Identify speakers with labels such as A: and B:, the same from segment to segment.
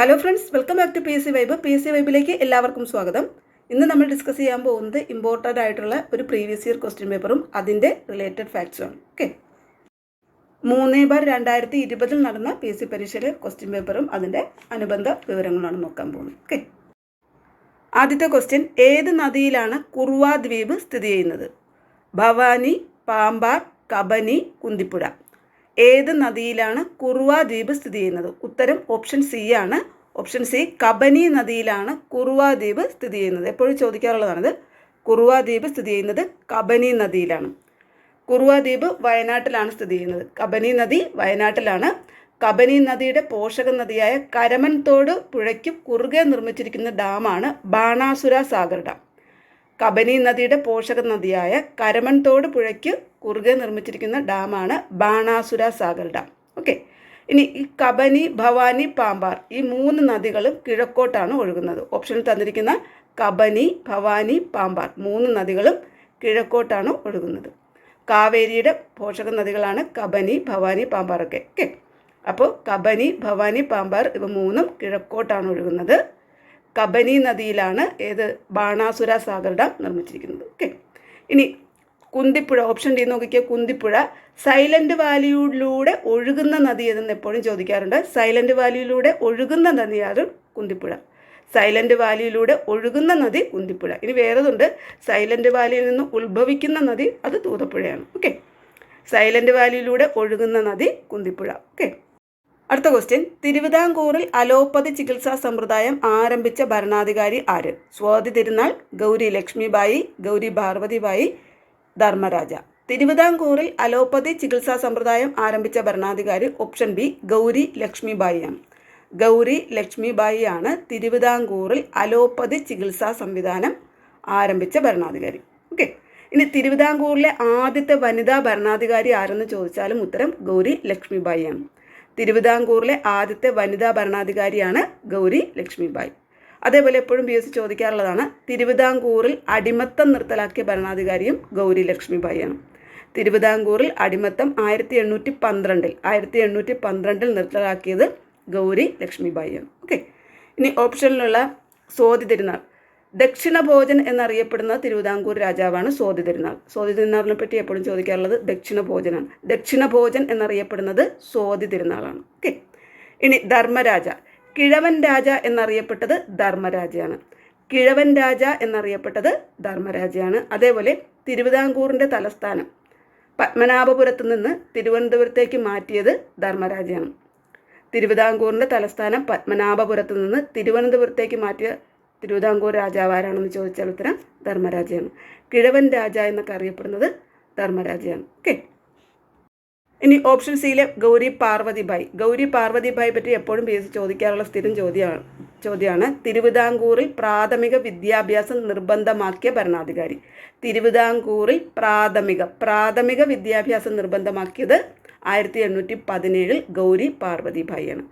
A: Hello friends welcome back to P S C vibe P S C വൈബിലേക്ക് എല്ലാവർക്കും സ്വാഗതം. ഇന്ന് നമ്മൾ ഡിസ്കസ് ചെയ്യാൻ പോകുന്നത് ഇമ്പോർട്ടന്റ് ആയിട്ടുള്ള ഒരു പ്രീവിയസ് ഇയർ ക്വസ്റ്റ്യൻ പേപ്പറും അതിന്റെ റിലേറ്റഡ് ഫാക്ട്സുമാണ് ഓക്കെ മൂന്ന് ബാർ രണ്ടായിരത്തി ഇരുപതിൽ നടന്ന പി എസ് സി പരീക്ഷയിലെ ക്വസ്റ്റ്യൻ പേപ്പറും അതിന്റെ അനുബന്ധ വിവരങ്ങളാണ് നോക്കാൻ പോകുന്നത്. ഓക്കെ ആദ്യത്തെ ക്വസ്റ്റ്യൻ ഏത് നദിയിലാണ് കുറുവ ദ്വീപ് സ്ഥിതി ചെയ്യുന്നത്? ഭവാനി പാമ്പാർ കബനി കുന്തിപ്പുഴ. ഏത് നദിയിലാണ് കുറുവ ദ്വീപ് സ്ഥിതി ചെയ്യുന്നത്? ഉത്തരം ഓപ്ഷൻ സി ആണ്. ഓപ്ഷൻ സി കബനി നദിയിലാണ് കുറുവ ദ്വീപ് സ്ഥിതി ചെയ്യുന്നത്. എപ്പോഴും ചോദിക്കാറുള്ളതാണിത്. കുറുവ ദ്വീപ് സ്ഥിതി ചെയ്യുന്നത് കബനി നദിയിലാണ്. കുറുവ ദ്വീപ് വയനാട്ടിലാണ് സ്ഥിതി ചെയ്യുന്നത്. കബനി നദി വയനാട്ടിലാണ്. കബനി നദിയുടെ പോഷക നദിയായ കരമൻതോട് പുഴയ്ക്ക് കുറുകെ നിർമ്മിച്ചിരിക്കുന്ന ഡാമാണ് ബാണാസുര സാഗർ ഡാം. കബനി നദിയുടെ പോഷക നദിയായ കരമൺതോട് പുഴയ്ക്ക് കുറുകെ നിർമ്മിച്ചിരിക്കുന്ന ഡാമാണ് ബാണാസുര സാഗർ ഡാം. ഓക്കെ. ഇനി ഈ കബനി ഭവാനി പാമ്പാർ ഈ മൂന്ന് നദികളും കിഴക്കോട്ടാണ് ഒഴുകുന്നത്. ഓപ്ഷനിൽ തന്നിരിക്കുന്ന കബനി ഭവാനി പാമ്പാർ മൂന്ന് നദികളും കിഴക്കോട്ടാണ് ഒഴുകുന്നത്. കാവേരിയുടെ പോഷക നദികളാണ് കബനി ഭവാനി പാമ്പാർ ഒക്കെ. ഓക്കെ. അപ്പോൾ കബനി ഭവാനി പാമ്പാർ ഇവ മൂന്നും കിഴക്കോട്ടാണ് ഒഴുകുന്നത്. കബനി നദിയിലാണ് ഏത് ബാണാസുര സാഗർ ഡാം നിർമ്മിച്ചിരിക്കുന്നത്. ഓക്കെ ഇനി കുന്തിപ്പുഴ ഓപ്ഷൻ ഡി നോക്കിക്കുക കുന്തിപ്പുഴ സൈലന്റ് വാലിയിലൂടെ ഒഴുകുന്ന നദി എന്ന് എപ്പോഴും ചോദിക്കാറുണ്ട്. സൈലന്റ് വാലിയിലൂടെ ഒഴുകുന്ന നദിയാണ് കുന്തിപ്പുഴ. സൈലന്റ് വാലിയിലൂടെ ഒഴുകുന്ന നദി കുന്തിപ്പുഴ. ഇനി വേറെതുണ്ട്. സൈലന്റ് വാലിയിൽ നിന്ന് ഉത്ഭവിക്കുന്ന നദി അത് തൂതപ്പുഴയാണ്. ഓക്കെ സൈലന്റ് വാലിയിലൂടെ ഒഴുകുന്ന നദി കുന്തിപ്പുഴ. ഓക്കെ അടുത്ത ക്വസ്റ്റ്യൻ തിരുവിതാംകൂറിൽ അലോപ്പതി ചികിത്സാ സമ്പ്രദായം ആരംഭിച്ച ഭരണാധികാരി ആര്? സ്വാതി തിരുനാൾ ഗൗരി ലക്ഷ്മിബായി ഗൗരി പാർവതിബായി ധർമ്മരാജ. തിരുവിതാംകൂറിൽ അലോപ്പതി ചികിത്സാ സമ്പ്രദായം ആരംഭിച്ച ഭരണാധികാരി ഓപ്ഷൻ ബി ഗൗരി ലക്ഷ്മിബായിയാണ്. ഗൗരി ലക്ഷ്മിബായിയാണ് തിരുവിതാംകൂറിൽ അലോപ്പതി ചികിത്സാ സംവിധാനം ആരംഭിച്ച ഭരണാധികാരി. ഓക്കെ ഇനി തിരുവിതാംകൂറിലെ ആദ്യത്തെ വനിതാ ഭരണാധികാരി ആരെന്ന് ചോദിച്ചാലും ഉത്തരം ഗൗരി ലക്ഷ്മിബായിയാണ്. തിരുവിതാംകൂറിലെ ആദ്യത്തെ വനിതാ ഭരണാധികാരിയാണ് ഗൗരി ലക്ഷ്മിബായി. അതേപോലെ എപ്പോഴും പി എസ് സി ചോദിക്കാറുള്ളതാണ് തിരുവിതാംകൂറിൽ അടിമത്തം നിർത്തലാക്കിയ ഭരണാധികാരിയും ഗൗരി ലക്ഷ്മിബായിയാണ്. തിരുവിതാംകൂറിൽ അടിമത്തം ആയിരത്തി എണ്ണൂറ്റി പന്ത്രണ്ടിൽ ആയിരത്തി എണ്ണൂറ്റി പന്ത്രണ്ടിൽ നിർത്തലാക്കിയത് ഗൗരി ലക്ഷ്മിബായിയാണ്. ഓക്കെ ഇനി ഓപ്ഷനിലുള്ള സ്വാതി തിരുനാൾ. ദക്ഷിണ ഭോജൻ എന്നറിയപ്പെടുന്ന തിരുവിതാംകൂർ രാജാവാണ് സ്വാതി തിരുനാൾ സ്വാതി തിരുനാളിനെ പറ്റി എപ്പോഴും ചോദിക്കാറുള്ളത് ദക്ഷിണ ഭോജനാണ് ദക്ഷിണ ഭോജൻ എന്നറിയപ്പെടുന്നത് സ്വാതി തിരുനാളാണ് ഓക്കെ ഇനി ധർമ്മരാജ. കിഴവൻ രാജ എന്നറിയപ്പെട്ടത് ധർമ്മരാജയാണ്. കിഴവൻ രാജ എന്നറിയപ്പെട്ടത് ധർമ്മരാജയാണ്. അതേപോലെ തിരുവിതാംകൂറിന്റെ തലസ്ഥാനം പത്മനാഭപുരത്ത് നിന്ന് തിരുവനന്തപുരത്തേക്ക് മാറ്റിയത് ധർമ്മരാജയാണ്. തിരുവിതാംകൂറിന്റെ തലസ്ഥാനം പത്മനാഭപുരത്ത് നിന്ന് തിരുവനന്തപുരത്തേക്ക് മാറ്റിയ തിരുവിതാംകൂർ രാജാവ് ആരാണെന്ന് ചോദിച്ചാൽ ഉത്തരം ധർമ്മരാജയാണ്. കിഴവൻ രാജ എന്നൊക്കെ അറിയപ്പെടുന്നത് ധർമ്മരാജയാണ്. ഓക്കെ ഇനി ഓപ്ഷൻ സിയിലെ ഗൗരി പാർവതിബായി ഗൗരി പാർവതിബായി പറ്റി എപ്പോഴും പി എസ് ചോദിക്കാറുള്ള സ്ഥിരം ചോദ്യമാണ് ചോദ്യമാണ്. തിരുവിതാംകൂറിൽ പ്രാഥമിക വിദ്യാഭ്യാസം നിർബന്ധമാക്കിയ ഭരണാധികാരി. തിരുവിതാംകൂറിൽ പ്രാഥമിക പ്രാഥമിക വിദ്യാഭ്യാസം നിർബന്ധമാക്കിയത് ആയിരത്തി എണ്ണൂറ്റി പതിനേഴിൽ ഗൗരി പാർവതിബായിയാണ്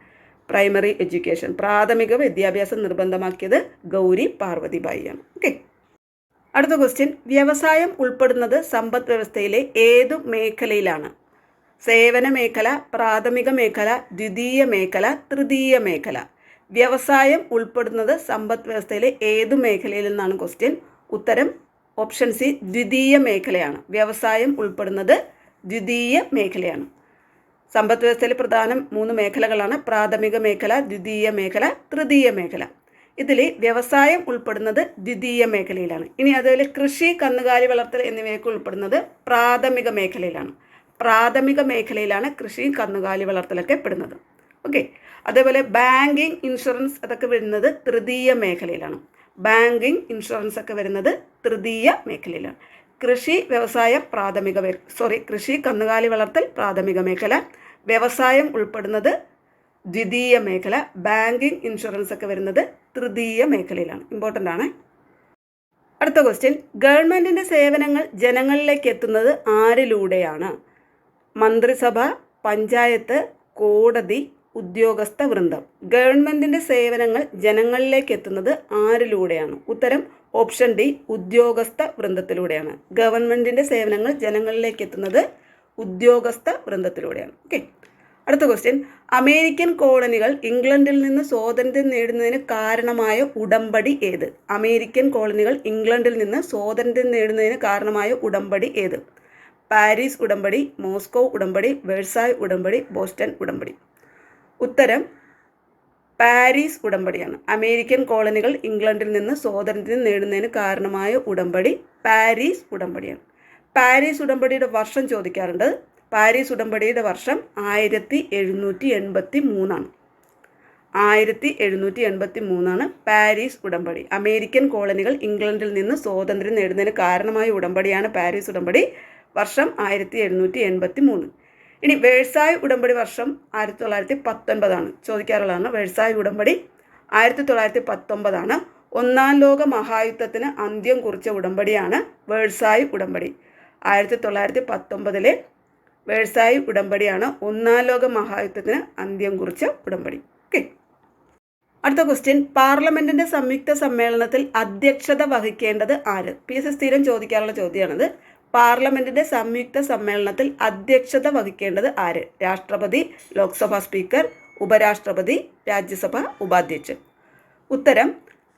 A: പ്രൈമറി എഡ്യൂക്കേഷൻ പ്രാഥമിക വിദ്യാഭ്യാസം നിർബന്ധമാക്കിയത് ഗൗരി പാർവതിബായിയാണ് ഓക്കെ അടുത്ത ക്വസ്റ്റ്യൻ വ്യവസായം ഉൾപ്പെടുന്നത് സമ്പദ് വ്യവസ്ഥയിലെ ഏതു മേഖലയിലാണ്? സേവന മേഖല പ്രാഥമിക മേഖല ദ്വിതീയ മേഖല തൃതീയ മേഖല. വ്യവസായം ഉൾപ്പെടുന്നത് സമ്പദ് വ്യവസ്ഥയിലെ ഏതു മേഖലയിൽ നിന്നാണ് ക്വസ്റ്റ്യൻ ഉത്തരം ഓപ്ഷൻ സി ദ്വിതീയ മേഖലയാണ്. വ്യവസായം ഉൾപ്പെടുന്നത് ദ്വിതീയ മേഖലയാണ്. സമ്പദ് വ്യവസ്ഥയിൽ പ്രധാനം മൂന്ന് മേഖലകളാണ്. പ്രാഥമിക മേഖല ദ്വിതീയ മേഖല തൃതീയ മേഖല. ഇതിൽ വ്യവസായം ഉൾപ്പെടുന്നത് ദ്വിതീയ മേഖലയിലാണ്. ഇനി അതുപോലെ കൃഷി കന്നുകാലി വളർത്തൽ എന്നിവയൊക്കെ ഉൾപ്പെടുന്നത് പ്രാഥമിക മേഖലയിലാണ്. പ്രാഥമിക മേഖലയിലാണ് കൃഷി കന്നുകാലി വളർത്തലൊക്കെ പെടുന്നത്. ഓക്കെ. അതേപോലെ ബാങ്കിങ് ഇൻഷുറൻസ് അതൊക്കെ വരുന്നത് തൃതീയ മേഖലയിലാണ്. ബാങ്കിങ് ഇൻഷുറൻസ് ഒക്കെ വരുന്നത് തൃതീയ മേഖലയിലാണ്. കൃഷി വ്യവസായം പ്രാഥമിക സോറി കൃഷി കന്നുകാലി വളർത്തൽ പ്രാഥമിക മേഖല. വ്യവസായം ഉൾപ്പെടുന്നത് ദ്വിതീയ മേഖല. ബാങ്കിങ് ഇൻഷുറൻസ് ഒക്കെ വരുന്നത് തൃതീയ മേഖലയിലാണ്. ഇമ്പോർട്ടന്റ് ആണ്. അടുത്ത ക്വസ്റ്റ്യൻ ഗവൺമെന്റിന്റെ സേവനങ്ങൾ ജനങ്ങളിലേക്ക് എത്തുന്നത് ആരിലൂടെയാണ്? മന്ത്രിസഭ പഞ്ചായത്ത് കോടതി ഉദ്യോഗസ്ഥ വൃന്ദം. ഗവൺമെന്റിന്റെ സേവനങ്ങൾ ജനങ്ങളിലേക്ക് എത്തുന്നത് ആരിലൂടെയാണ്? ഉത്തരം ഓപ്ഷൻ ഡി ഉദ്യോഗസ്ഥ വൃന്ദത്തിലൂടെയാണ്. ഗവൺമെന്റിന്റെ സേവനങ്ങൾ ജനങ്ങളിലേക്ക് എത്തുന്നത് ഉദ്യോഗസ്ഥ വൃന്ദത്തിലൂടെയാണ്. ഓക്കെ. അടുത്ത ക്വസ്റ്റ്യൻ അമേരിക്കൻ കോളനികൾ ഇംഗ്ലണ്ടിൽ നിന്ന് സ്വാതന്ത്ര്യം നേടുന്നതിന് കാരണമായ ഉടമ്പടി ഏത്? അമേരിക്കൻ കോളനികൾ ഇംഗ്ലണ്ടിൽ നിന്ന് സ്വാതന്ത്ര്യം നേടുന്നതിന് കാരണമായ ഉടമ്പടി ഏത്? പാരീസ് ഉടമ്പടി മോസ്കോ ഉടമ്പടി വേഴ്സായ് ഉടമ്പടി ബോസ്റ്റൺ ഉടമ്പടി. ഉത്തരം പാരീസ് ഉടമ്പടിയാണ്. അമേരിക്കൻ കോളനികൾ ഇംഗ്ലണ്ടിൽ നിന്ന് സ്വാതന്ത്ര്യം നേടുന്നതിന് കാരണമായ ഉടമ്പടി പാരീസ് ഉടമ്പടിയാണ്. പാരീസ് ഉടമ്പടിയുടെ വർഷം ചോദിക്കാറുണ്ട്. പാരീസ് ഉടമ്പടിയുടെ വർഷം ആയിരത്തി എഴുന്നൂറ്റി എൺപത്തി മൂന്നാണ് ആയിരത്തി എഴുന്നൂറ്റി എൺപത്തി മൂന്നാണ് പാരീസ് ഉടമ്പടി. അമേരിക്കൻ കോളനികൾ ഇംഗ്ലണ്ടിൽ നിന്ന് സ്വാതന്ത്ര്യം നേടുന്നതിന് കാരണമായ ഉടമ്പടിയാണ് പാരീസ് ഉടമ്പടി. വർഷം ആയിരത്തി എഴുന്നൂറ്റി എൺപത്തി മൂന്ന് ഇനി വേഴ്സായ് ഉടമ്പടി വർഷം ആയിരത്തി തൊള്ളായിരത്തി പത്തൊൻപതാണ്. ചോദിക്കാറുള്ളതാണ് വേഴ്സായ് ഉടമ്പടി ആയിരത്തി തൊള്ളായിരത്തി പത്തൊമ്പതാണ് ഒന്നാം ലോക മഹായുദ്ധത്തിന് അന്ത്യം കുറിച്ച ഉടമ്പടിയാണ് വേഴ്സായ് ഉടമ്പടി. ആയിരത്തി തൊള്ളായിരത്തി പത്തൊമ്പതിലെ വേഴ്സായ് ഉടമ്പടിയാണ് ഒന്നാം ലോക മഹായുദ്ധത്തിന് അന്ത്യം കുറിച്ച ഉടമ്പടി. ഓക്കെ. അടുത്ത ക്വസ്റ്റ്യൻ. പാർലമെന്റിന്റെ സംയുക്ത സമ്മേളനത്തിൽ അധ്യക്ഷത വഹിക്കേണ്ടത് ആര്? പി എസ് സ്ഥിരം ചോദിക്കാനുള്ള ചോദ്യമാണിത്. പാർലമെന്റിന്റെ സംയുക്ത സമ്മേളനത്തിൽ അധ്യക്ഷത വഹിക്കേണ്ടത് ആര്? രാഷ്ട്രപതി ലോക്സഭാ സ്പീക്കർ ഉപരാഷ്ട്രപതി രാജ്യസഭ ഉപാധ്യക്ഷൻ. ഉത്തരം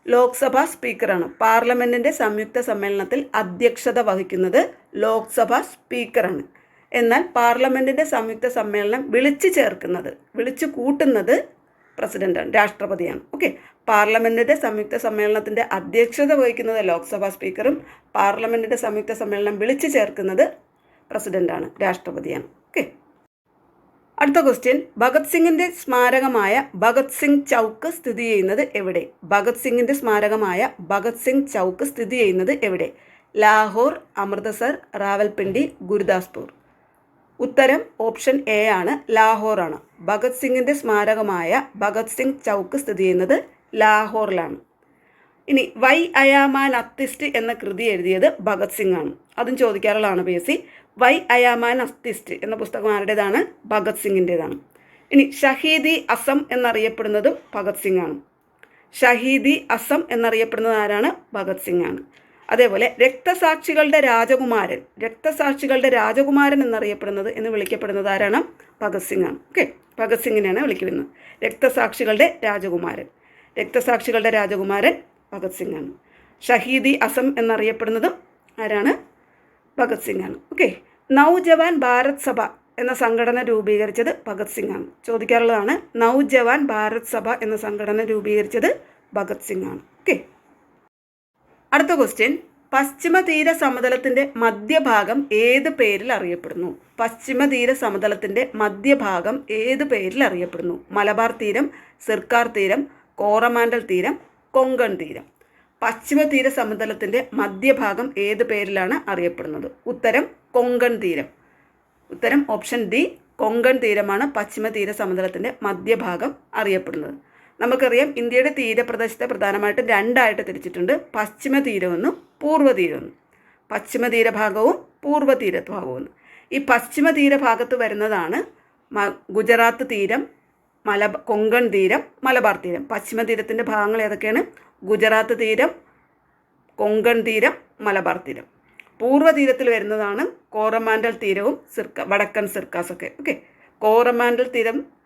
A: ലോക്സഭാ സ്പീക്കറാണ്. പാർലമെന്റിന്റെ സംയുക്ത സമ്മേളനത്തിൽ അധ്യക്ഷത വഹിക്കുന്നത് ലോക്സഭാ സ്പീക്കറാണ്. എന്നാൽ പാർലമെന്റിന്റെ സംയുക്ത സമ്മേളനം വിളിച്ചു ചേർക്കുന്നത് വിളിച്ചു കൂട്ടുന്നത് പ്രസിഡന്റാണ് രാഷ്ട്രപതിയാണ്. ഓക്കെ. പാർലമെന്റിന്റെ സംയുക്ത സമ്മേളനത്തിന്റെ അധ്യക്ഷത വഹിക്കുന്നത് ലോക്സഭാ സ്പീക്കറും പാർലമെന്റിന്റെ സംയുക്ത സമ്മേളനം വിളിച്ചു ചേർക്കുന്നത് പ്രസിഡന്റാണ് രാഷ്ട്രപതിയാണ്. ഓക്കെ. അടുത്ത ക്വസ്റ്റ്യൻ. ഭഗത് സിംഗിന്റെ സ്മാരകമായ ഭഗത് സിംഗ് ചൗക്ക് സ്ഥിതി ചെയ്യുന്നത് എവിടെ? ഭഗത് സിംഗിന്റെ സ്മാരകമായ ഭഗത് സിംഗ് ചൗക്ക് സ്ഥിതി ചെയ്യുന്നത് എവിടെ? ലാഹോർ അമൃതസർ റാവൽപിണ്ടി ഗുരുദാസ്പൂർ. ഉത്തരം ഓപ്ഷൻ എ ആണ്. ലാഹോറാണ്. ഭഗത് സിംഗിന്റെ സ്മാരകമായ ഭഗത് സിംഗ് ചൗക്ക് സ്ഥിതി ചെയ്യുന്നത് ലാഹോറിലാണ്. ഇനി വൈ അയാമാൻ അത്തിസ്റ്റ് എന്ന കൃതി എഴുതിയത് ഭഗത് സിംഗ് ആണ്. അതും ചോദിക്കാറുള്ളതാണ് P S C. Why I am an atheist എന്ന പുസ്തകം ആരുടേതാണ്? ഭഗത് സിംഗിന്റെതാണ് ഇനി ഷഹീദി അസം എന്നറിയപ്പെടുന്നതും ഭഗത് സിംഗ് ആണ്. ഷഹീദി അസം എന്നറിയപ്പെടുന്നത് ആരാണ്? ഭഗത് സിംഗ് ആണ്. അതേപോലെ രക്തസാക്ഷികളുടെ രാജകുമാരൻ രക്തസാക്ഷികളുടെ രാജകുമാരൻ എന്നറിയപ്പെടുന്നത് എന്ന് വിളിക്കപ്പെടുന്നത് ആരാണ്? ഭഗത് സിംഗ് ആണ്. ഓക്കെ ഭഗത് സിംഗിനെയാണ് വിളിക്കുന്നത്. രക്തസാക്ഷികളുടെ രാജകുമാരൻ. രക്തസാക്ഷികളുടെ രാജകുമാരൻ ഭഗത് സിംഗ് ആണ്. ഷഹീദി അസം എന്നറിയപ്പെടുന്നതും ആരാണ്? ഭഗത് സിംഗ് ആണ്. ഓക്കെ നൗജവാൻ ഭാരത് സഭ എന്ന സംഘടന രൂപീകരിച്ചത് ഭഗത് സിംഗ് ആണ്. ചോദിക്കാറുള്ളതാണ് നൗജവാൻ ഭാരത് സഭ എന്ന സംഘടന രൂപീകരിച്ചത് ഭഗത് സിംഗ് ആണ്. ഓക്കെ അടുത്ത ക്വസ്റ്റ്യൻ പശ്ചിമ തീര സമതലത്തിന്റെ മധ്യഭാഗം ഏത് പേരിൽ അറിയപ്പെടുന്നു? പശ്ചിമ തീര സമതലത്തിന്റെ മധ്യഭാഗം ഏത് പേരിൽ അറിയപ്പെടുന്നു? മലബാർ തീരം സിർക്കാർ തീരം കോറമാൻഡൽ തീരം കൊങ്കൺ തീരം. പശ്ചിമ തീര സമതലത്തിന്റെ മധ്യഭാഗം ഏത് പേരിലാണ് അറിയപ്പെടുന്നത്? ഉത്തരം കൊങ്കൺ തീരം. ഉത്തരം ഓപ്ഷൻ ഡി കൊങ്കൺ തീരമാണ് പശ്ചിമ തീര സമതലത്തിന്റെ മധ്യഭാഗം അറിയപ്പെടുന്നത്. നമുക്കറിയാം ഇന്ത്യയുടെ തീരപ്രദേശത്തെ പ്രധാനമായിട്ടും രണ്ടായിട്ട് തിരിച്ചിട്ടുണ്ട്. പശ്ചിമ തീരമെന്നും പൂർവ തീരമെന്നും പശ്ചിമ തീരഭാഗവും പൂർവ തീരഭാഗവും ഈ പശ്ചിമ തീരഭാഗത്ത് വരുന്നതാണ് ഗുജറാത്ത് തീരം മല കൊങ്കൺ തീരം മലബാർ തീരം. പശ്ചിമ തീരത്തിന്റെ ഭാഗങ്ങൾ ഏതൊക്കെയാണ്? ഗുജറാത്ത് തീരം കൊങ്കൺ തീരം മലബാർ തീരം. പൂർവ തീരത്തിൽ വരുന്നതാണ് കോറമാൻഡൽ തീരവും സിർക്ക വടക്കൻ സിർക്കാസൊക്കെ. ഓക്കെ. കോറമാൻഡൽ തീരം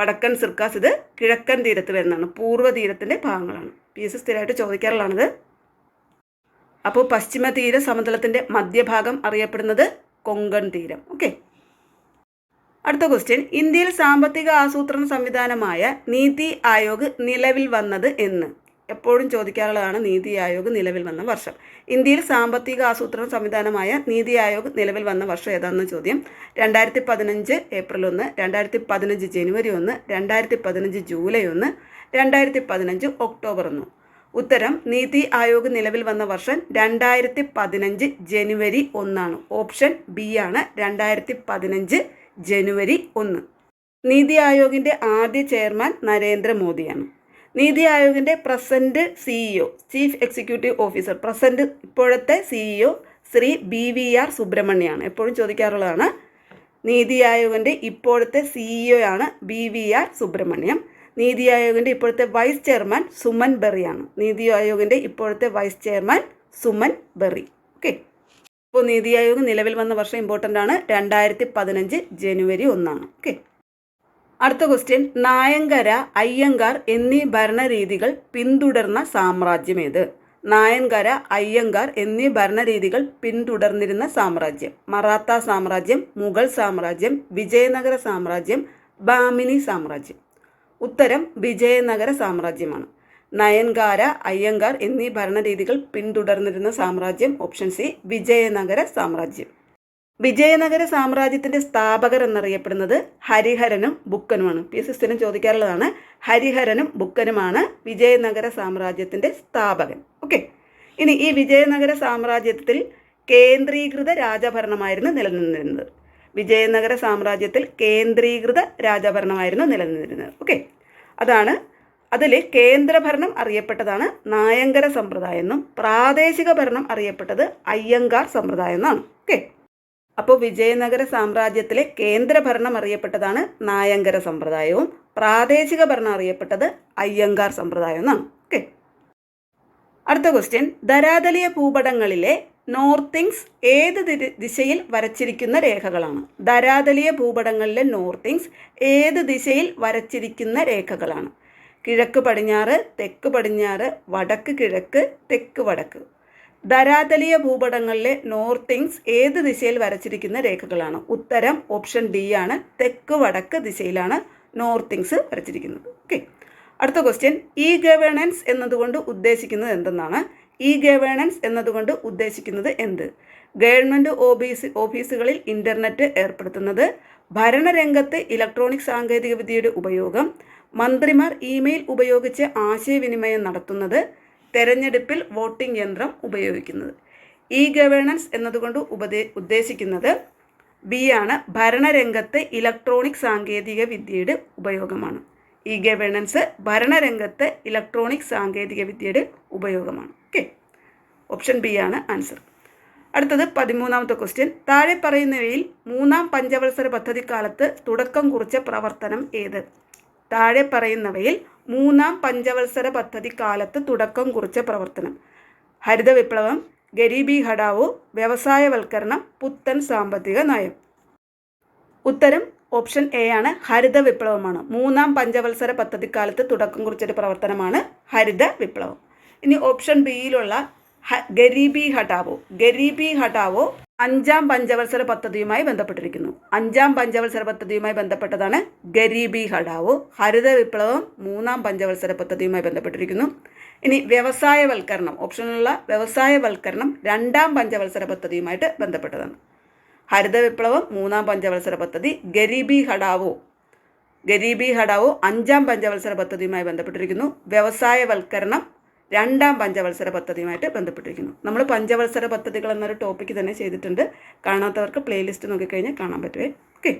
A: വടക്കൻ സിർക്കാസ് ഇത് കിഴക്കൻ തീരത്ത് വരുന്നതാണ്. പൂർവ തീരത്തിന്റെ ഭാഗങ്ങളാണ്. പി എസ് സ്ഥിരമായിട്ട് ചോദിക്കാറുള്ളതാണിത്. അപ്പോൾ പശ്ചിമ തീര സമതലത്തിന്റെ മധ്യഭാഗം അറിയപ്പെടുന്നത് കൊങ്കൺ തീരം. ഓക്കെ. അടുത്ത ക്വസ്റ്റ്യൻ. ഇന്ത്യയിൽ സാമ്പത്തിക ആസൂത്രണ സംവിധാനമായ നീതി ആയോഗ് നിലവിൽ വന്നത് എന്ന്. എപ്പോഴും ചോദിക്കാറുള്ളതാണ് നീതി ആയോഗ് നിലവിൽ വന്ന വർഷം. ഇന്ത്യയിൽ സാമ്പത്തിക ആസൂത്രണ സംവിധാനമായ നീതി ആയോഗ് നിലവിൽ വന്ന വർഷം ഏതാണെന്ന് ചോദ്യം. രണ്ടായിരത്തി പതിനഞ്ച് ഏപ്രിൽ ഒന്ന് രണ്ടായിരത്തി പതിനഞ്ച് ജനുവരി ഒന്ന് രണ്ടായിരത്തി പതിനഞ്ച് ജൂലൈ ഒന്ന് രണ്ടായിരത്തി പതിനഞ്ച് ഒക്ടോബർ ഒന്ന്. ഉത്തരം നീതി ആയോഗ് നിലവിൽ വന്ന വർഷം രണ്ടായിരത്തി പതിനഞ്ച് ജനുവരി ഒന്നാണ്. ഓപ്ഷൻ ബി ആണ് രണ്ടായിരത്തി പതിനഞ്ച് ജനുവരി ഒന്ന്. നീതി ആയോഗിന്റെ ആദ്യ ചെയർമാൻ നരേന്ദ്രമോദിയാണ്. NITI ആയോഗിന്റെ present CEO chief executive officer present ഇപ്പോഴത്തെ CEO Shri B V R സുബ്രഹ്മണ്യാണ്. എപ്പോഴും ചോദിക്കാറുള്ളതാണ് നീതി ആയോഗിന്റെ ഇപ്പോഴത്തെ സിഇഒ ആണ് ബി വി ആർ സുബ്രഹ്മണ്യം. നീതി ആയോഗിന്റെ ഇപ്പോഴത്തെ വൈസ് ചെയർമാൻ സുമൻ ബെറിയാണ്. നീതി ആയോഗിന്റെ ഇപ്പോഴത്തെ vice chairman Suman Bery. Okay. ഇപ്പോൾ നീതി ആയോഗ് നിലവിൽ വന്ന വർഷം ഇമ്പോർട്ടന്റ് ആണ്. രണ്ടായിരത്തി പതിനഞ്ച് ജനുവരി ഒന്നാണ്. ഓക്കെ. അടുത്ത ക്വസ്റ്റ്യൻ നായങ്കര അയ്യങ്കാർ എന്നീ ഭരണരീതികൾ പിന്തുടർന്ന സാമ്രാജ്യം ഏത് നായങ്കര അയ്യങ്കാർ എന്നീ ഭരണരീതികൾ പിന്തുടർന്നിരുന്ന സാമ്രാജ്യം. മറാത്ത സാമ്രാജ്യം മുഗൾ സാമ്രാജ്യം വിജയനഗര സാമ്രാജ്യം ബാമിനി സാമ്രാജ്യം. ഉത്തരം വിജയനഗര സാമ്രാജ്യമാണ്. നയൻകാര അയ്യങ്കാർ എന്നീ ഭരണരീതികൾ പിന്തുടർന്നിരുന്ന സാമ്രാജ്യം ഓപ്ഷൻ സി വിജയനഗര സാമ്രാജ്യം. വിജയനഗര സാമ്രാജ്യത്തിന്റെ സ്ഥാപകർ എന്നറിയപ്പെടുന്നത് ഹരിഹരനും ബുക്കനുമാണ്. പി. എസ്. സ്ഥിരം ചോദിക്കാറുള്ളതാണ് ഹരിഹരനും ബുക്കനുമാണ് വിജയനഗര സാമ്രാജ്യത്തിന്റെ സ്ഥാപകൻ. ഓക്കെ. ഇനി ഈ വിജയനഗര സാമ്രാജ്യത്തിൽ കേന്ദ്രീകൃത രാജഭരണമായിരുന്നു നിലനിന്നിരുന്നത്. വിജയനഗര സാമ്രാജ്യത്തിൽ കേന്ദ്രീകൃത രാജഭരണമായിരുന്നു നിലനിന്നിരുന്നത്. ഓക്കെ. അതാണ് അതിൽ കേന്ദ്രഭരണം അറിയപ്പെട്ടതാണ് നായങ്കര സമ്പ്രദായം എന്നും പ്രാദേശിക ഭരണം അറിയപ്പെട്ടത് അയ്യങ്കാർ സമ്പ്രദായം എന്നാണ്. ഓക്കെ. അപ്പോൾ വിജയനഗര സാമ്രാജ്യത്തിലെ കേന്ദ്രഭരണം അറിയപ്പെട്ടതാണ് നായങ്കര സമ്പ്രദായവും. പ്രാദേശിക ഭരണം അറിയപ്പെട്ടത് അയ്യങ്കാർ സമ്പ്രദായം എന്നാണ്. ഓക്കെ. അടുത്ത ക്വസ്റ്റ്യൻ ധരാതലീയ ഭൂപടങ്ങളിലെ നോർത്തിങ്സ് ഏത് ദിശയിൽ വരച്ചിരിക്കുന്ന രേഖകളാണ്? ധരാതലീയ ഭൂപടങ്ങളിലെ നോർത്തിങ്സ് ഏത് ദിശയിൽ വരച്ചിരിക്കുന്ന രേഖകളാണ്? കിഴക്ക് പടിഞ്ഞാറ് തെക്ക് പടിഞ്ഞാറ് വടക്ക് കിഴക്ക് തെക്ക് വടക്ക്. ധരാതലീയ ഭൂപടങ്ങളിലെ നോർത്തിങ്സ് ഏത് ദിശയിൽ വരച്ചിരിക്കുന്ന രേഖകളാണ്? ഉത്തരം ഓപ്ഷൻ ഡി ആണ്. തെക്ക് വടക്ക് ദിശയിലാണ് നോർത്തിങ്സ് വരച്ചിരിക്കുന്നത്. ഓക്കെ. അടുത്ത ക്വസ്റ്റ്യൻ. ഇ ഗവേണൻസ് എന്നതുകൊണ്ട് ഉദ്ദേശിക്കുന്നത് എന്തെന്നാണ്? ഇ ഗവേണൻസ് എന്നതുകൊണ്ട് ഉദ്ദേശിക്കുന്നത് എന്ത്? ഗവൺമെന്റ് ഓഫീസ് ഓഫീസുകളിൽ ഇന്റർനെറ്റ് ഏർപ്പെടുത്തുന്നത് ഭരണരംഗത്ത് ഇലക്ട്രോണിക് സാങ്കേതികവിദ്യയുടെ ഉപയോഗം മന്ത്രിമാർ ഇമെയിൽ ഉപയോഗിച്ച് ആശയവിനിമയം നടത്തുന്നത് തെരഞ്ഞെടുപ്പിൽ വോട്ടിംഗ് യന്ത്രം ഉപയോഗിക്കുന്നത്. ഇ ഗവേണൻസ് എന്നതുകൊണ്ട് ഉപദേ ഉദ്ദേശിക്കുന്നത് ബി ആണ് ഭരണരംഗത്ത് ഇലക്ട്രോണിക് സാങ്കേതിക വിദ്യയുടെ ഉപയോഗമാണ്. ഇ ഗവേണൻസ് ഭരണരംഗത്ത് ഇലക്ട്രോണിക് സാങ്കേതിക വിദ്യയുടെ ഉപയോഗമാണ്. ഓക്കെ. ഓപ്ഷൻ ബി ആണ് ആൻസർ. അടുത്തത് പതിമൂന്നാമത്തെ ക്വസ്റ്റ്യൻ. താഴെ പറയുന്നവയിൽ മൂന്നാം പഞ്ചവത്സര പദ്ധതി കാലത്ത് തുടക്കം കുറിച്ച പ്രവർത്തനം ഏത്? താഴെ പറയുന്നവയിൽ മൂന്നാം പഞ്ചവത്സര പദ്ധതി കാലത്ത് തുടക്കം കുറിച്ച പ്രവർത്തനം. ഹരിത വിപ്ലവം ഗരീബി ഹടാവോ വ്യവസായവൽക്കരണം പുത്തൻ സാമ്പത്തിക നയം. ഉത്തരം ഓപ്ഷൻ എ ആണ് ഹരിത വിപ്ലവമാണ് മൂന്നാം പഞ്ചവത്സര പദ്ധതി പദ്ധതിക്കാലത്ത് തുടക്കം കുറിച്ചൊരു പ്രവർത്തനമാണ് ഹരിത വിപ്ലവം ഇനി ഓപ്ഷൻ ബിയിലുള്ള ഗരീബി ഹടാവോ. ഗരീബി ഹട്ടാവോ അഞ്ചാം പഞ്ചവത്സര പദ്ധതിയുമായി ബന്ധപ്പെട്ടിരിക്കുന്നു. അഞ്ചാം പഞ്ചവത്സര പദ്ധതിയുമായി ബന്ധപ്പെട്ടതാണ് ഗരീബി ഹടാവോ. ഹരിത വിപ്ലവം മൂന്നാം പഞ്ചവത്സര പദ്ധതിയുമായി ബന്ധപ്പെട്ടിരിക്കുന്നു. ഇനി വ്യവസായവൽക്കരണം ഓപ്ഷനിലുള്ള വ്യവസായവൽക്കരണം രണ്ടാം പഞ്ചവത്സര പദ്ധതിയുമായിട്ട് ബന്ധപ്പെട്ടതാണ്. ഹരിത വിപ്ലവം മൂന്നാം പഞ്ചവത്സര പദ്ധതി ഗരീബി ഹടാവോ. ഗരീബി ഹടാവോ അഞ്ചാം പഞ്ചവത്സര പദ്ധതിയുമായി ബന്ധപ്പെട്ടിരിക്കുന്നു. വ്യവസായവൽക്കരണം രണ്ടാം പഞ്ചവത്സര പദ്ധതിയുമായിട്ട് ബന്ധപ്പെട്ടിരിക്കുന്നു. നമ്മൾ പഞ്ചവത്സര പദ്ധതികൾ എന്നൊരു ടോപ്പിക്ക് തന്നെ ചെയ്തിട്ടുണ്ട്. കാണാത്തവർക്ക് പ്ലേലിസ്റ്റ് നോക്കിക്കഴിഞ്ഞാൽ കാണാൻ പറ്റുമേ ഓക്കെ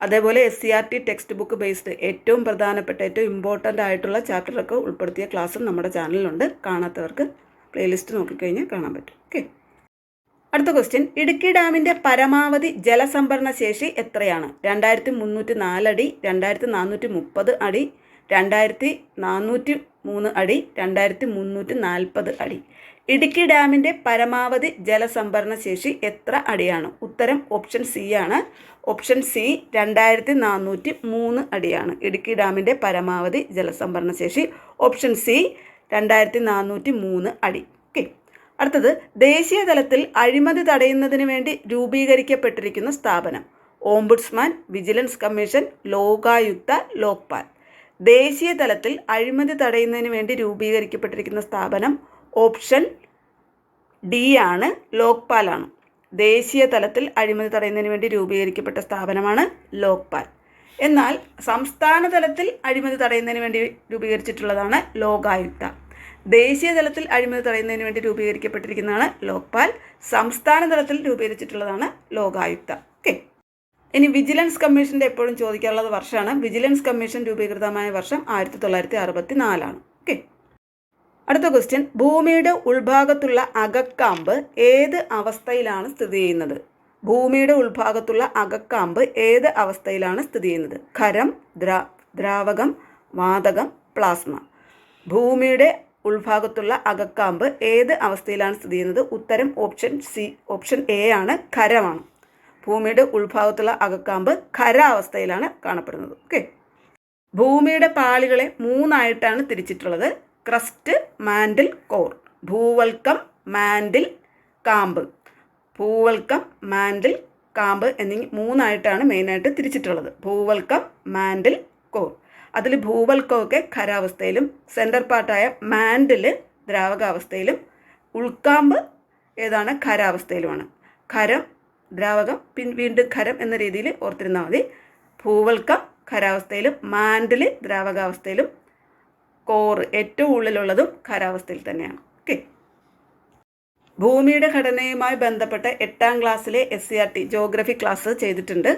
A: അതേപോലെ S C R T text book based ഏറ്റവും പ്രധാനപ്പെട്ട ഏറ്റവും ഇമ്പോർട്ടന്റ് ആയിട്ടുള്ള ചാപ്റ്ററൊക്കെ ഉൾപ്പെടുത്തിയ ക്ലാസ്സും നമ്മുടെ ചാനലിലുണ്ട് കാണാത്തവർക്ക് പ്ലേലിസ്റ്റ് നോക്കിക്കഴിഞ്ഞാൽ കാണാൻ പറ്റും. ഓക്കെ അടുത്ത ക്വസ്റ്റ്യൻ ഇടുക്കി ഡാമിന്റെ പരമാവധി ജലസംഭരണ ശേഷി എത്രയാണ്? രണ്ടായിരത്തി മുന്നൂറ്റി നാലടി രണ്ടായിരത്തി നാനൂറ്റി മുപ്പത് അടി രണ്ടായിരത്തി നാനൂറ്റി മൂന്ന് അടി രണ്ടായിരത്തി മുന്നൂറ്റി നാൽപ്പത് അടി. ഇടുക്കി ഡാമിന്റെ പരമാവധി ജലസംഭരണ ശേഷി എത്ര അടിയാണ്? ഉത്തരം ഓപ്ഷൻ സി ആണ്. ഓപ്ഷൻ സി രണ്ടായിരത്തി നാനൂറ്റി മൂന്ന് അടിയാണ്. ഇടുക്കി ഡാമിന്റെ പരമാവധി ജലസംഭരണ ശേഷി ഓപ്ഷൻ സി രണ്ടായിരത്തി നാനൂറ്റി മൂന്ന് അടി. ഓക്കെ. അടുത്തത് ദേശീയ തലത്തിൽ അഴിമതി തടയുന്നതിന് വേണ്ടി രൂപീകരിക്കപ്പെട്ടിരിക്കുന്ന സ്ഥാപനം. Ombudsman vigilance commission Lokayukta Lokpal. ദേശീയ തലത്തിൽ അഴിമതി തടയുന്നതിന് വേണ്ടി രൂപീകരിക്കപ്പെട്ടിരിക്കുന്ന സ്ഥാപനം ഓപ്ഷൻ ഡി ആണ് ലോക്പാലാണ് ദേശീയ തലത്തിൽ അഴിമതി തടയുന്നതിന് വേണ്ടി രൂപീകരിക്കപ്പെട്ട സ്ഥാപനമാണ് ലോക്പാൽ. എന്നാൽ സംസ്ഥാന തലത്തിൽ അഴിമതി തടയുന്നതിന് വേണ്ടി രൂപീകരിച്ചിട്ടുള്ളതാണ് ലോകായുക്ത. ദേശീയ തലത്തിൽ അഴിമതി തടയുന്നതിന് വേണ്ടി രൂപീകരിക്കപ്പെട്ടിരിക്കുന്നതാണ് ലോക്പാൽ. സംസ്ഥാന തലത്തിൽ രൂപീകരിച്ചിട്ടുള്ളതാണ് ലോകായുക്ത. ഓക്കെ. ഇനി വിജിലൻസ് കമ്മീഷന്റെ എപ്പോഴും ചോദിക്കാറുള്ളത് വർഷമാണ്. വിജിലൻസ് കമ്മീഷൻ രൂപീകൃതമായ വർഷം ആയിരത്തി തൊള്ളായിരത്തി അറുപത്തി നാലാണ് ഓക്കെ. അടുത്ത ക്വസ്റ്റ്യൻ. ഭൂമിയുടെ ഉൾഭാഗത്തുള്ള അകക്കാമ്പ് ഏത് അവസ്ഥയിലാണ് സ്ഥിതി ചെയ്യുന്നത്? ഭൂമിയുടെ ഉൾഭാഗത്തുള്ള അകക്കാമ്പ് ഏത് അവസ്ഥയിലാണ് സ്ഥിതി ചെയ്യുന്നത്? ഖരം ദ്രാ ദ്രാവകം വാതകം പ്ലാസ്മ. ഭൂമിയുടെ ഉൾഭാഗത്തുള്ള അകക്കാമ്പ് ഏത് അവസ്ഥയിലാണ് സ്ഥിതി ചെയ്യുന്നത്? ഉത്തരം ഓപ്ഷൻ സി ഓപ്ഷൻ എ ആണ്. ഖരമാണ്. ഭൂമിയുടെ ഉൾഭാഗത്തുള്ള അകക്കാമ്പ് ഖരാവസ്ഥയിലാണ് കാണപ്പെടുന്നത്. ഓക്കെ ഭൂമിയുടെ പാളികളെ മൂന്നായിട്ടാണ് തിരിച്ചിട്ടുള്ളത്. ക്രസ്റ്റ് മാൻഡിൽ കോർ ഭൂവൽക്കം മാൻഡിൽ കാമ്പ്. ഭൂവൽക്കം മാൻഡിൽ കാമ്പ് എന്നീ മൂന്നായിട്ടാണ് മെയിനായിട്ട് തിരിച്ചിട്ടുള്ളത്. ഭൂവൽക്കം മാൻഡിൽ കോർ അതിൽ ഭൂവൽക്കമൊക്കെ ഖരാവസ്ഥയിലും സെന്റർ പാർട്ടായ മാൻഡിൽ ദ്രാവകാവസ്ഥയിലും ഉൾക്കാമ്പ് ഏതാണ്? ഖരാവസ്ഥയിലുമാണ്. ഖരം ദ്രാവകം പിൻ വീണ്ടും ഖരം എന്ന രീതിയിൽ ഓർത്തിരുന്നാൽ മതി. ഭൂവൽക്കം ഖരാവസ്ഥയിലും മാൻഡിൽ ദ്രാവകാവസ്ഥയിലും കോറ് ഏറ്റവും ഉള്ളിലുള്ളതും ഖരാവസ്ഥയിൽ തന്നെയാണ്. ഓക്കെ. ഭൂമിയുടെ ഘടനയുമായി ബന്ധപ്പെട്ട എട്ടാം ക്ലാസ്സിലെ S C R T geography class ചെയ്തിട്ടുണ്ട്.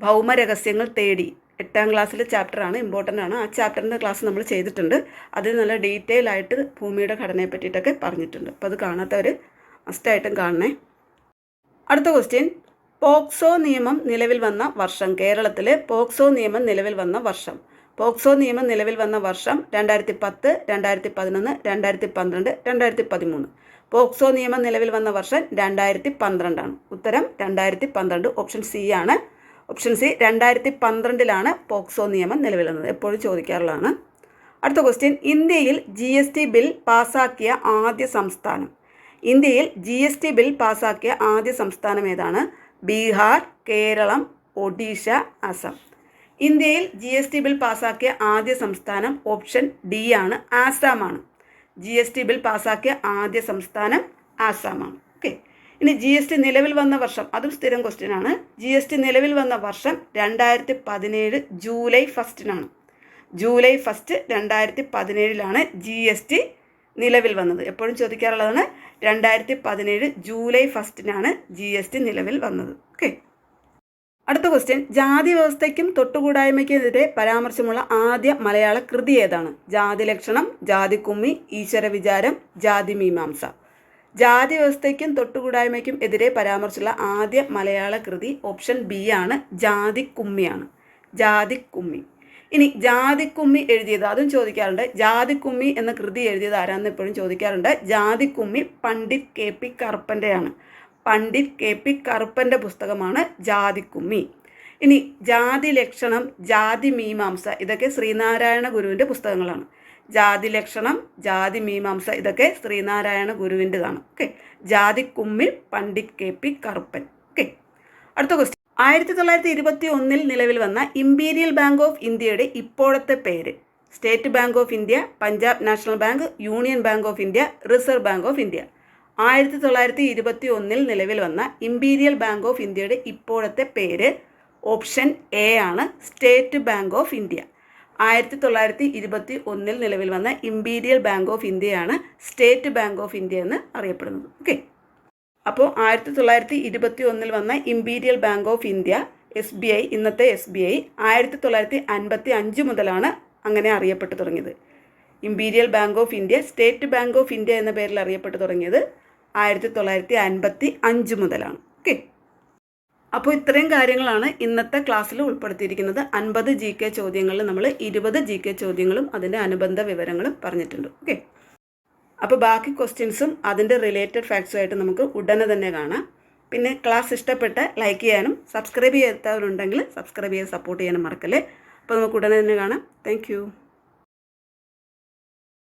A: ഭൗമരഹസ്യങ്ങൾ തേടി. എട്ടാം ക്ലാസ്സിലെ ചാപ്റ്ററാണ് ഇമ്പോർട്ടന്റ് ആണ്. ആ ചാപ്റ്ററിന്റെ ക്ലാസ് നമ്മൾ ചെയ്തിട്ടുണ്ട്. അതിൽ നല്ല ഡീറ്റെയിൽ ആയിട്ട് ഭൂമിയുടെ ഘടനയെ പറ്റിയിട്ടൊക്കെ പറഞ്ഞിട്ടുണ്ട്. അപ്പോൾ അത് കാണാത്തവർ മസ്റ്റായിട്ടും കാണണേ. അടുത്ത ക്വസ്റ്റ്യൻ പോക്സോ നിയമം നിലവിൽ വന്ന വർഷം കേരളത്തിലെ പോക്സോ നിയമം നിലവിൽ വന്ന വർഷം. പോക്സോ നിയമം നിലവിൽ വന്ന വർഷം രണ്ടായിരത്തി പത്ത് രണ്ടായിരത്തി പതിനൊന്ന് രണ്ടായിരത്തി പന്ത്രണ്ട് രണ്ടായിരത്തി പതിമൂന്ന് പോക്സോ നിയമം നിലവിൽ വന്ന വർഷം രണ്ടായിരത്തി പന്ത്രണ്ടാണ് ഉത്തരം രണ്ടായിരത്തി പന്ത്രണ്ട് ഓപ്ഷൻ സി ആണ്. ഓപ്ഷൻ സി രണ്ടായിരത്തി പന്ത്രണ്ടിലാണ് പോക്സോ നിയമം നിലവിൽ വന്നത്. എപ്പോഴും ചോദിക്കാറുള്ളതാണ്. അടുത്ത ക്വസ്റ്റ്യൻ ഇന്ത്യയിൽ ജി എസ് ടി ബിൽ പാസാക്കിയ ആദ്യ സംസ്ഥാനം. ഇന്ത്യയിൽ ജി എസ് ടി ബിൽ പാസാക്കിയ ആദ്യ സംസ്ഥാനം ഏതാണ്? ബീഹാർ കേരളം ഒഡീഷ ആസാം ഇന്ത്യയിൽ ജി എസ് ടി ബിൽ പാസാക്കിയ ആദ്യ സംസ്ഥാനം ഓപ്ഷൻ ഡി ആണ് ആസാമാണ്. ജി എസ് ടി ബിൽ പാസാക്കിയ ആദ്യ സംസ്ഥാനം ആസാമാണ്. ഓക്കെ. ഇനി ജി എസ് ടി നിലവിൽ വന്ന വർഷം അതും സ്ഥിരം ക്വസ്റ്റ്യൻ ആണ്. ജി എസ് ടി നിലവിൽ വന്ന വർഷം രണ്ടായിരത്തി പതിനേഴ് ജൂലൈ ഫസ്റ്റിനാണ്. ജൂലൈ ഫസ്റ്റ് രണ്ടായിരത്തി പതിനേഴിലാണ് ജി എസ് ടി നിലവിൽ വന്നത്. എപ്പോഴും ചോദിക്കാറുള്ളതാണ് രണ്ടായിരത്തി പതിനേഴ് ജൂലൈ ഫസ്റ്റിനാണ് ജി എസ് ടി നിലവിൽ വന്നത്. ഓക്കെ അടുത്ത ക്വസ്റ്റ്യൻ ജാതി വ്യവസ്ഥയ്ക്കും തൊട്ടുകൂടായ്മയ്ക്കെതിരെ പരാമർശമുള്ള ആദ്യ മലയാള കൃതി ഏതാണ്? ജാതി ലക്ഷണം ജാതി കുമ്മി ഈശ്വര വിചാരം ജാതി മീമാംസ. ജാതി വ്യവസ്ഥയ്ക്കും തൊട്ടുകൂടായ്മയ്ക്കും എതിരെ പരാമർശമുള്ള ആദ്യ മലയാള കൃതി ഓപ്ഷൻ ബി ആണ്. ജാതി കുമ്മിയാണ്. ജാതി കുമ്മി. ഇനി ജാതിക്കുമ്മി എഴുതിയത് അതും ചോദിക്കാറുണ്ട്. ജാതിക്കുമ്മി എന്ന കൃതി എഴുതിയത് ആരാന്ന് എപ്പോഴും ചോദിക്കാറുണ്ട്. ജാതിക്കുമ്മി പണ്ഡിറ്റ് കെ പി കറുപ്പന്റെയാണ്. പണ്ഡിറ്റ് കെ പി കറുപ്പന്റെ പുസ്തകമാണ് ജാതിക്കുമ്മി. ഇനി ജാതി ലക്ഷണം ജാതി മീമാംസ ഇതൊക്കെ ശ്രീനാരായണ ഗുരുവിന്റെ പുസ്തകങ്ങളാണ്. ജാതി ലക്ഷണം ജാതി മീമാംസ ഇതൊക്കെ Sree Narayana ഗുരുവിന്റെതാണ്. Okay? Jathikkummi Pandit K P Karuppan. Okay? അടുത്ത ക്വസ്റ്റ്യൻ ആയിരത്തി തൊള്ളായിരത്തി ഇരുപത്തി ഒന്നിൽ നിലവിൽ വന്ന ഇമ്പീരിയൽ ബാങ്ക് ഓഫ് ഇന്ത്യയുടെ ഇപ്പോഴത്തെ പേര്. State Bank of India Punjab National Bank Union Bank of India Reserve Bank of India. ആയിരത്തി തൊള്ളായിരത്തി ഇരുപത്തി ഒന്നിൽ നിലവിൽ വന്ന ഇമ്പീരിയൽ ബാങ്ക് ഓഫ് ഇന്ത്യയുടെ ഇപ്പോഴത്തെ പേര് ഓപ്ഷൻ എ ആണ് സ്റ്റേറ്റ് ബാങ്ക് ഓഫ് ഇന്ത്യ. ആയിരത്തി തൊള്ളായിരത്തി ഇരുപത്തി ഒന്നിൽ നിലവിൽ വന്ന ഇമ്പീരിയൽ ബാങ്ക് ഓഫ് ഇന്ത്യയാണ് സ്റ്റേറ്റ് ബാങ്ക് ഓഫ് ഇന്ത്യ എന്ന് അറിയപ്പെടുന്നത്. ഓക്കെ? അപ്പോൾ ആയിരത്തി തൊള്ളായിരത്തി ഇരുപത്തി ഒന്നിൽ വന്ന Imperial Bank of India S B I ഇന്നത്തെ എസ് ബി ഐ ആയിരത്തി തൊള്ളായിരത്തി അൻപത്തി അഞ്ച് മുതലാണ് അങ്ങനെ അറിയപ്പെട്ടു തുടങ്ങിയത്. Imperial Bank of India State Bank of India എന്ന പേരിൽ അറിയപ്പെട്ടു തുടങ്ങിയത് ആയിരത്തി തൊള്ളായിരത്തി അൻപത്തി അഞ്ച് മുതലാണ്. ഓക്കെ അപ്പോൾ ഇത്രയും കാര്യങ്ങളാണ് ഇന്നത്തെ ക്ലാസ്സിൽ ഉൾപ്പെടുത്തിയിരിക്കുന്നത്. അൻപത് ജി കെ ചോദ്യങ്ങളിൽ നമ്മൾ ഇരുപത് ജി കെ ചോദ്യങ്ങളും അതിന്റെ അനുബന്ധ വിവരങ്ങളും പറഞ്ഞിട്ടുണ്ട്. ഓക്കെ അപ്പോൾ ബാക്കി ക്വസ്റ്റ്യൻസും അതിന്റെ റിലേറ്റഡ് ഫാക്ട്സുമായിട്ട് നമുക്ക് ഉടനെ തന്നെ കാണാം. പിന്നെ ക്ലാസ് ഇഷ്ടപ്പെട്ട ലൈക്ക് ചെയ്യാനും സബ്സ്ക്രൈബ് ചെയ്യാത്തവരുണ്ടെങ്കിൽ സബ്സ്ക്രൈബ് ചെയ്ത് സപ്പോർട്ട് ചെയ്യാനും മറക്കല്ലേ. അപ്പോൾ നമുക്ക് ഉടനെ തന്നെ കാണാം. താങ്ക്